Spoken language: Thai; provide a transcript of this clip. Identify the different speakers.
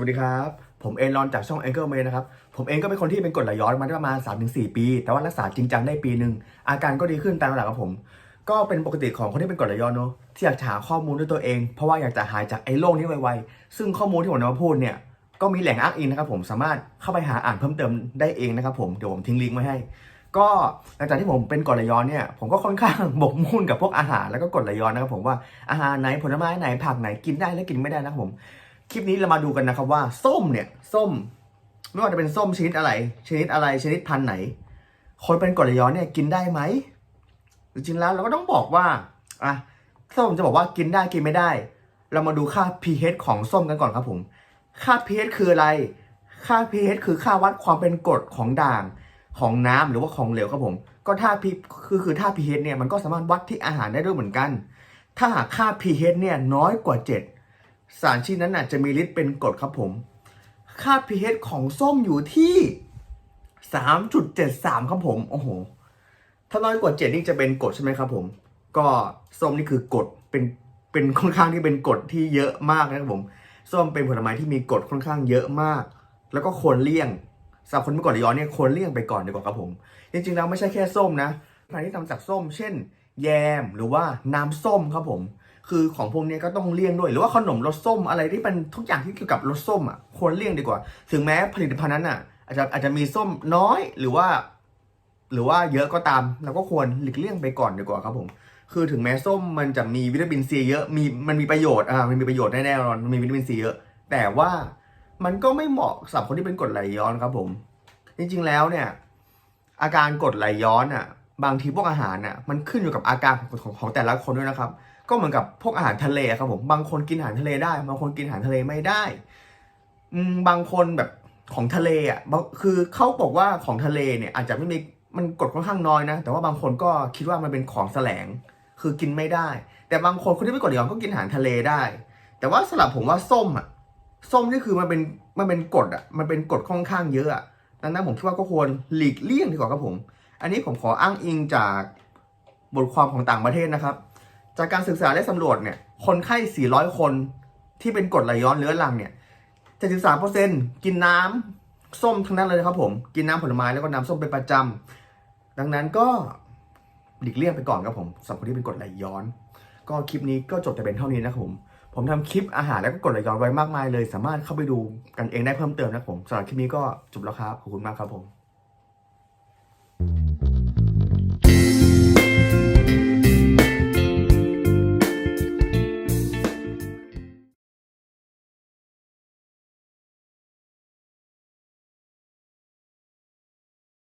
Speaker 1: วัสดีครับ ผมเอนรอนจากช่อง a n g l e m a นะครับ ผมเองก็เป็นคนที่เป็นกรดไหลย้อนมาได้ประมาณ 3-4 ปี แต่ว่ารักษาจริงจังได้ปีหนึ่งอาการก็ดีขึ้นตามหลักครับผม ก็เป็นปกติของคนที่เป็นกรดไหลย้อนเนอะที่อยากหาข้อมูลด้วยตัวเอง เพราะว่าอยากจะหายจากไอ้โรคนี้ไวๆ ซึ่งข้อมูลที่ผมนำมาพูดเนี่ยก็มีแหล่งอ้างอิงนะครับผมสามารถเข้าไปหาอ่านเพิ่มเติมได้เองนะครับผมเดี๋ยวผมทิ้งลิงก์ไว้ให้ ก็หลังจากที่ผมเป็นกรดไหลย้อนเนี่ยผมก็ค่อนข้างหมกมุ่นกับพวกอาหารแล้วก็กรดไหลย้อนนะครับผมว่าอาหารไหนผลไม้ไหนผักไหนกินได้และกินไม่ได้นะครับผม คลิปนี้เรามาดูกันนะครับว่าส้มเนี่ยส้ม ไม่ว่าจะเป็นส้มชนิดอะไร ชนิดอะไรชนิดพันธุ์ไหน คนเป็นกรดย้อนเนี่ยกินได้ไหมจริงๆแล้วเราก็ต้องบอกว่าอะส้มจะบอกว่ากินได้กินไม่ได้ เรามาดูค่า pH ของส้มกันก่อนครับผม ค่า pH คืออะไร ค่า pH คือค่าวัดความเป็นกรดของด่างของน้ำหรือว่าของเหลวครับผม ก็ถ้า P คือคือถ้า pH เนี่ยมันก็สามารถวัดที่อาหารได้ด้วยเหมือนกัน ถ้าหากค่า pH เนี่ยน้อยกว่า 7 สารชนิดนั้นน่ะจะมีฤทธิ์เป็นกรดครับผม ค่า pH ของส้มอยู่ที่ 3.73 ครับผม โอ้โห ถ้าน้อยกว่า7นี่จะเป็นกรดใช่ไหมครับผม ก็ส้มนี่คือกรดเป็นเป็นค่อนข้างที่เป็นกรดที่เยอะมากนะครับผม ส้มเป็นผลไม้ที่มีกรดค่อนข้างเยอะมาก แล้วก็ควรเลี่ยงสำหรับคนที่เป็นกรดย้อนเนี่ยควรเลี่ยงไปก่อนดีกว่าครับผม จริงๆแล้วไม่ใช่แค่ส้มนะผลิตภัณฑ์ที่ทำจากส้ม เช่น แยมหรือว่าน้ำส้มครับผม คือของพวกนี้ก็ต้องเลี่ยงด้วย หรือว่าขนมรสส้มอะไรที่เป็นทุกอย่างที่เกี่ยวกับรสส้มอะควรเลี่ยงดีกว่า ถึงแม้ผลิตภัณฑ์นั้นอะ อาจจะอาจจะมีส้มน้อยหรือว่า หรือว่าเยอะก็ตามเราก็ควรหลีกเลี่ยงไปก่อนดีกว่าครับผม คือถึงแม้ส้มมันจะมีวิตามินซีเยอะมีมันมีประโยชน์อ่ามันมีประโยชน์แน่ๆนอนมันมีวิตามินซีเยอะ แต่ว่ามันก็ไม่เหมาะสำหรับคนที่เป็นกรดไหลย้อนครับผม จริงๆแล้วเนี่ย อาการกรดไหลย้อนอะ บางทีพวกอาหารอะมันขึ้นอยู่กับอาการของของของแต่ละคนด้วยนะครับ ก็เหมือนกับพวกอาหารทะเลครับผมบางคนกินอาหารทะเลได้ บางคนกินอาหารทะเลไม่ได้บางคนแบบของทะเลอะคือเขาบอกว่าของทะเลเนี่ย อาจจะไม่มีมันกดค่อนข้างน้อยนะ แต่ว่าบางคนก็คิดว่ามันเป็นของแสลง คือกินไม่ได้ แต่บางคนคนที่ไม่กดยอนก็กินอาหารทะเลได้ แต่ว่าสำหรับผมว่าส้มอะส้มนี่คือมันเป็นมันเป็นกดอะมันเป็นกดค่อนข้างเยอะอะดังนั้นผมคิดว่าก็ควรหลีกเลี่ยงดีกว่าครับผม อันนี้ผมขออ้างอิงจากบทความของต่างประเทศนะครับ จากการศึกษาและสำรวจเนี่ยคนไข้ 400 คนที่เป็นกรดไหลย้อนเรื้อรังเนี่ย 73%กินน้ำส้มทั้งนั้นเลยครับผม กินน้ำผลไม้แล้วก็น้ำส้มเป็นประจำ ดังนั้นก็หลีกเลี่ยงไปก่อนครับผมสำหรับคนที่เป็นกรดไหลย้อน ก็คลิปนี้ก็จบแต่เป็นเท่านี้นะครับผม ผมทำคลิปอาหารแล้วก็กรดไหลย้อนไว้มากมายเลย สามารถเข้าไปดูกันเองได้เพิ่มเติมนะครับผมสำหรับคลิปนี้ก็จบแล้วครับ ขอบคุณมากครับผม